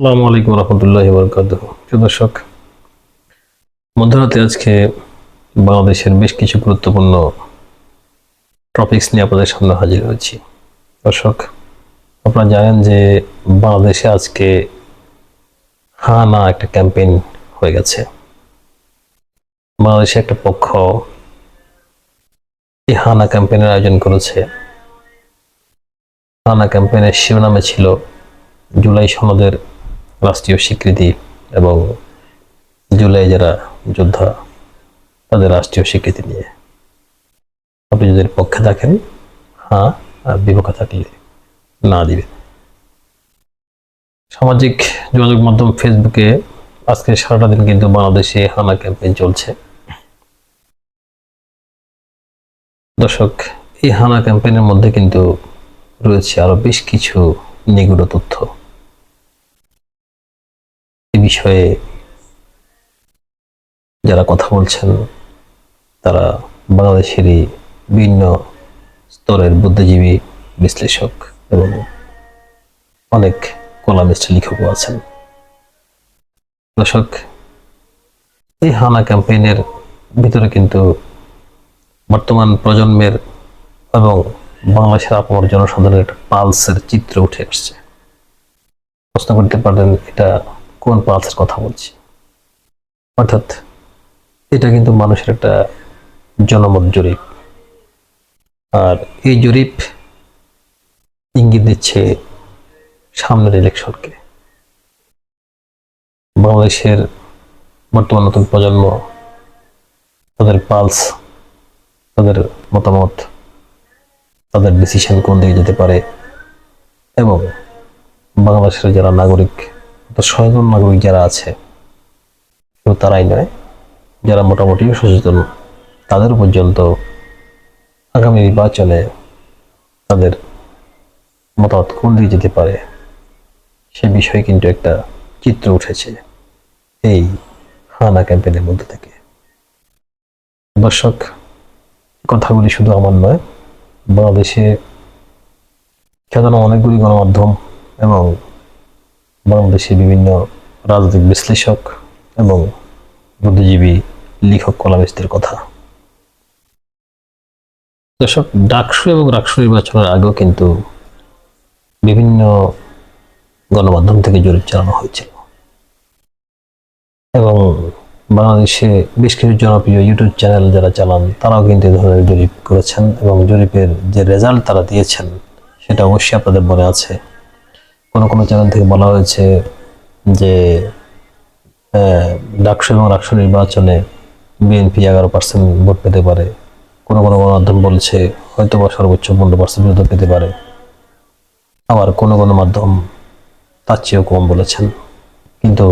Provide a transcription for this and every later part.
আসসালামু আলাইকুম রহমতুল্লাহ বরকাত দর্শক, মধ্যরাতে আজকে বাংলাদেশের বেশ কিছু গুরুত্বপূর্ণ টপিকস নিয়ে আপনাদের সামনে হাজির হয়েছি। দর্শক, আপনারা জানেন যে বাংলাদেশে আজকে হা না একটা ক্যাম্পেইন হয়ে গেছে। বাংলাদেশে একটা পক্ষ এই হানা ক্যাম্পেইনের আয়োজন করেছে। হানা ক্যাম্পেইনের শিরোনামে ছিল জুলাই সনদের রাষ্ট্রীয় স্বীকৃতি এবং জুলাই যারা যোদ্ধা, তাদের রাষ্ট্রীয় স্বীকৃতি নিয়ে। আপনি যদি পক্ষে থাকেন হ্যাঁ আর বিপক্ষে থাকলে না দিবে সামাজিক যোগাযোগ মাধ্যম ফেসবুকে আজকে সারাটা দিন কিন্তু বাংলাদেশে হানা ক্যাম্পেইন চলছে। দর্শক, এই হানা ক্যাম্পেইনের মধ্যে কিন্তু রয়েছে আরও বেশ কিছু নিগুড় তথ্য। বিষয়ে যারা কথা বলছেন, তারা বাংলাদেশেরই বিভিন্ন স্তরের বুদ্ধিজীবী বিশ্লেষক এবং অনেক কলামিস্ট লেখকও আছেন। দর্শক, এই হানা ক্যাম্পেইনের ভিতরে কিন্তু বর্তমান প্রজন্মের এবং বাংলাদেশের আপামর জনসাধারণের একটা পালসের চিত্র উঠে আসছে। প্রশ্ন করতে পারেন এটা কোন পালসের কথা বলছি? অর্থাৎ এটা কিন্তু মানুষের একটা জনমত জরিপ। আর এই জরিপ ইঙ্গিত দিচ্ছে সামনের ইলেকশনকে। বাংলাদেশের বর্তমান নতুন প্রজন্ম, তাদের পালস, তাদের মতামত, তাদের ডিসিশন কোন দিকে যেতে পারে, এবং বাংলাদেশের যারা নাগরিক সচেতন নাগরিক যারা আছে শুধু তারাই নয়, যারা মোটামুটি সচেতন, তাদের পর্যন্ত আগামী নির্বাচনে তাদের মতামত কোন দিকে যেতে পারে, সে বিষয়ে কিন্তু একটা চিত্র উঠেছে এই হানা ক্যাম্পেনের মধ্যে থেকে। দর্শক, কথাগুলি শুধু আমার নয়, বাংলাদেশে খ্যাতনামা অনেকগুলি গণমাধ্যম এবং বাংলাদেশে বিভিন্ন রাজনৈতিক বিশ্লেষক এবং বুদ্ধিজীবী লেখক কলামিস্টদের কথা। দর্শক, ডাকসু এবং রাকসু নির্বাচনের আগেও কিন্তু বিভিন্ন গণমাধ্যম থেকে জরিপ চালানো হয়েছিল। এবং বাংলাদেশে বেশ কিছু জনপ্রিয় ইউটিউব চ্যানেল যারা চালান, তারাও কিন্তু এ ধরনের জরিপ করেছেন এবং জরিপের যে রেজাল্ট তারা দিয়েছেন, সেটা অবশ্যই আপনাদের মনে আছে। কোনো কোনো চ্যানেল থেকে বলা হয়েছে যে ডাকসু এবং রাকসু নির্বাচনে বিএনপি এগারো পার্সেন্ট ভোট পেতে পারে। কোনো কোনো গণমাধ্যম বলছে হয়তো বা সর্বোচ্চ পনেরো পার্সেন্ট ভোট পেতে পারে। আবার কোনো কোনো মাধ্যম তার চেয়েও কম বলেছেন। কিন্তু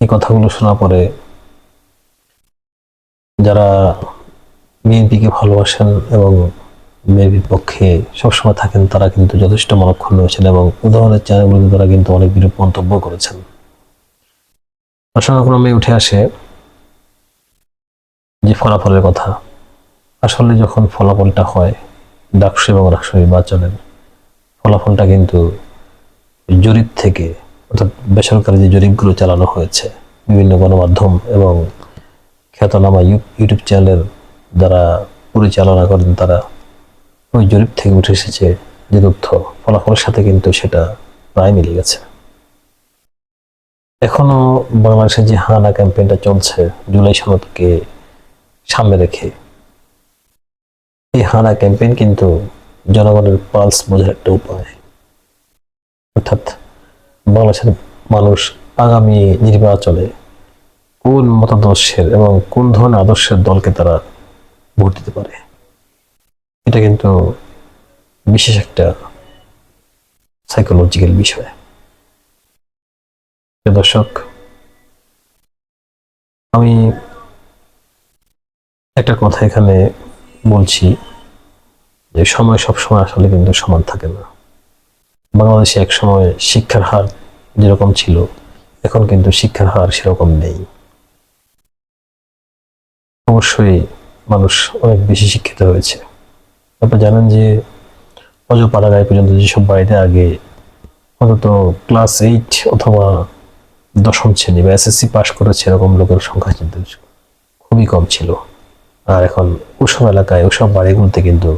এই কথাগুলো শোনা পরে যারা বিএনপিকে ভালোবাসেন এবং বিএনপির পক্ষে সবসময় থাকেন, তারা কিন্তু যথেষ্ট মনক্ষুণ্ণ হয়েছেন এবং উদাহরণের চ্যানেলগুলোতে তারা কিন্তু অনেক বিরূপ মন্তব্য করেছেন। প্রসঙ্গক্রমে উঠে আসে, যে ফলাফলের কথা? আসলে যখন ফলাফলটা হয়, ডাকসু এবং রাকসু নির্বাচনের, ফলাফলটা কিন্তু জরিপ থেকে, অর্থাৎ বেসরকারি যে জরিপগুলো চালানো হয়েছে, বিভিন্ন গণমাধ্যম এবং খ্যাতনামা ইউ- ইউটিউব চ্যানেলের দ্বারা পরিচালনা করেন তারা ওই জরিপ থেকে উঠে এসেছে যে তথ্য ফলাফলের সাথে কিন্তু সেটা প্রায় মিলে গেছে। এখনও বাংলাদেশে যে হানা ক্যাম্পেইনটা চলছে জুলাই সনদকে সামনে রেখে, এই হানা ক্যাম্পেইন কিন্তু জনগণের পালস বোঝার একটা উপায়। অর্থাৎ বাংলাদেশের মানুষ আগামী নির্বাচনে কোন মতাদর্শের এবং কোন ধরনের আদর্শের দলকে তারা ভোট দিতে পারে? এটা কিন্তু বিশেষ একটা সাইকোলজিক্যাল বিষয়। দর্শক, আমি একটা কথা এখানে বলছি যে সময় সব সময় আসলে কিন্তু সমান থাকে না। বাংলাদেশে এক সময় শিক্ষার হার যেরকম ছিল, এখন কিন্তু শিক্ষার হার সেরকম নেই। অবশ্যই মানুষ অনেক বেশি শিক্ষিত হয়েছে। আপনি জানেন যে অজপাড়া গায়ে পর্যন্ত যেসব বাড়িতে আগে অন্তত ক্লাস এইট অথবা দশম শ্রেণি বা এসএসসি পাশ করেছে এরকম লোকের সংখ্যা কিন্তু খুবই কম ছিল। আর এখন ওসব এলাকায় ওসব বাড়িগুলোতে কিন্তু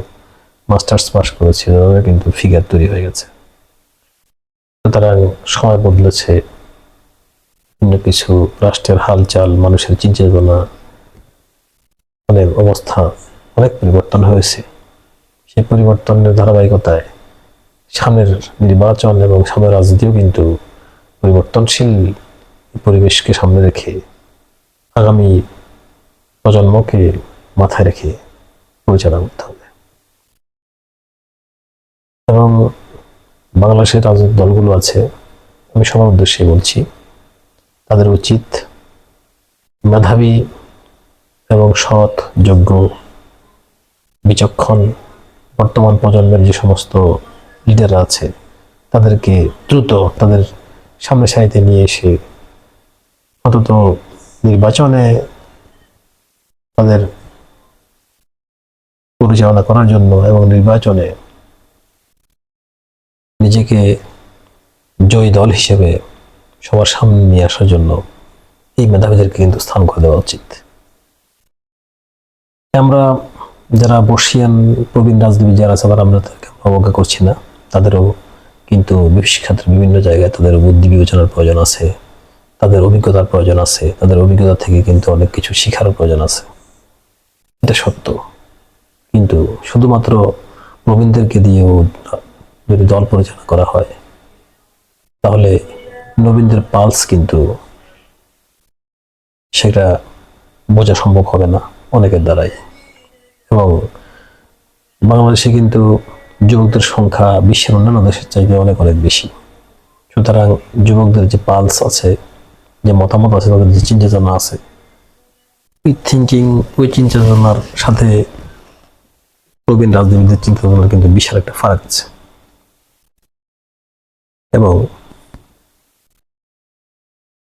মাস্টার্স পাস করেছে কিন্তু ফিগার তৈরি হয়ে গেছে। সুতরাং সময় বদলেছে। অন্য কিছু রাষ্ট্রের হালচাল, মানুষের চিন্তা অনেক অবস্থা অনেক পরিবর্তন হয়েছে। সেই পরিবর্তনের ধারাবাহিকতায় সামনের নির্বাচন এবং সামনের রাজনীতিও কিন্তু পরিবর্তনশীল পরিবেশকে সামনে রেখে আগামী প্রজন্মকে মাথায় রেখে পরিচালনা করতে হবে। এবং বাংলাদেশের রাজনৈতিক দলগুলো আছে, আমি সবার উদ্দেশ্যে বলছি, তাদের উচিত মেধাবী এবং সৎ, যোগ্য, বিচক্ষণ বর্তমান প্রজন্মের যে সমস্ত লিডাররা আছে, তাদেরকে দ্রুত তাদের সামনে সারিতে নিয়ে এসে অন্তত নির্বাচনে তাদের পরিচালনা করার জন্য এবং নির্বাচনে নিজেকে জয়ী দল হিসেবে সবার সামনে নিয়ে আসার জন্য এই মেধাবীদেরকে কিন্তু স্থান করে দেওয়া উচিত। আমরা যারা বর্ষিয়ান প্রবীণ রাজনীতি যারা আছে আমরা তাদেরকে অবজ্ঞা করছি না। তাদেরও কিন্তু ক্ষেত্রে বিভিন্ন জায়গায় তাদের বুদ্ধি বিবেচনার প্রয়োজন আছে, তাদের অভিজ্ঞতার প্রয়োজন আছে, তাদের অভিজ্ঞতা থেকে কিন্তু অনেক কিছু শেখারও প্রয়োজন আছে। এটা সত্য। কিন্তু শুধুমাত্র প্রবীণদেরকে দিয়েও যদি দল পরিচালনা করা হয়, তাহলে নবীনদের পালস কিন্তু সেটা বোঝা সম্ভব হবে না অনেকের দ্বারাই। এবং বাংলাদেশে কিন্তু যুবকদের সংখ্যা বিশ্বের অন্যান্য দেশের চাইতে অনেক অনেক বেশি। সুতরাং যুবকদের যে পালস আছে, যে মতামত আছে, তাদের যে চিন্তা আছে ওই থিঙ্কিং ওই চিন্তা সাথে প্রবীণ রাজনীতির চিন্তা কিন্তু বিশাল একটা ফারাক আছে। এবং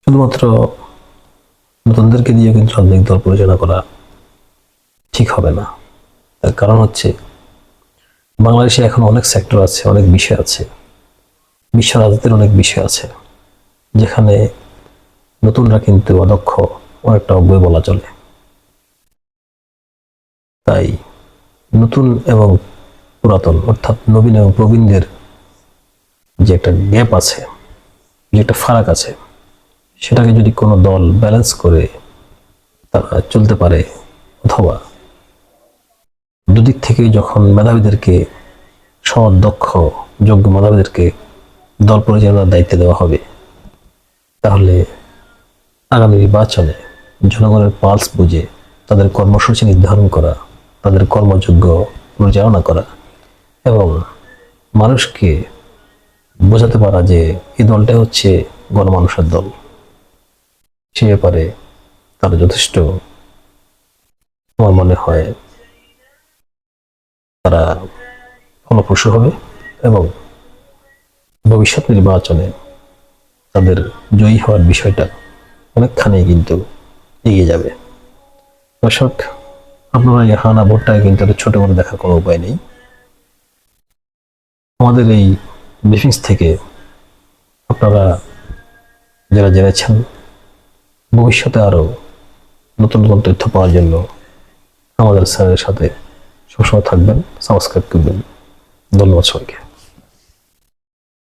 শুধুমাত্র নতুনদেরকে দিয়ে কিন্তু রাজনৈতিক দল পরিচালনা করা ঠিক হবে না। তার কারণ হচ্ছে বাংলাদেশে এখন অনেক সেক্টর আছে, অনেক বিষয় আছে। বিশ্ব রাজনীতির অনেক বিষয় আছে, যেখানে নতুনরা কিন্তু অদক্ষ অনেকটা অব্যয় বলা চলে। তাই নতুন এবং পুরাতন, অর্থাৎ নবীন এবং প্রবীণদের যে একটা গ্যাপ আছে, যে একটা ফারাক আছে, সেটাকে যদি কোনো দল ব্যালেন্স করে তারা চলতে পারে অথবা দুদিক থেকে যখন মেধাবীদেরকে সৎ, দক্ষ, যোগ্য মেধাবীদেরকে দল পরিচালনার দায়িত্ব দেওয়া হবে, তাহলে আগামী নির্বাচনে জনগণের পালস বুঝে তাদের কর্মসূচি নির্ধারণ করা, তাদের কর্মযোগ্য পরিচালনা করা এবং মানুষকে বোঝাতে পারা যে এই দলটা হচ্ছে গণমানুষের দল। সে ব্যাপারে তারা যথেষ্ট আমার মনে হয় তারা ফলপ্রসূ হবে এবং ভবিষ্যৎ নির্বাচনে তাদের জয়ী হওয়ার বিষয়টা অনেকখানি কিন্তু এগিয়ে যাবে। দর্শক, আপনারা এই হানা ভোটটাকে কিন্তু ছোট করে দেখার কোনো উপায় নেই। আমাদের এই ব্রিফিংস থেকে আপনারা যারা জেনেছেন, ভবিষ্যতে আরও নতুন নতুন তথ্য পাওয়ার জন্য আমাদের স্যারের সাথে সবসময় থাকবেন। সাবস্ক্রাইব করবেন ধন্যবাদ সবাইকে।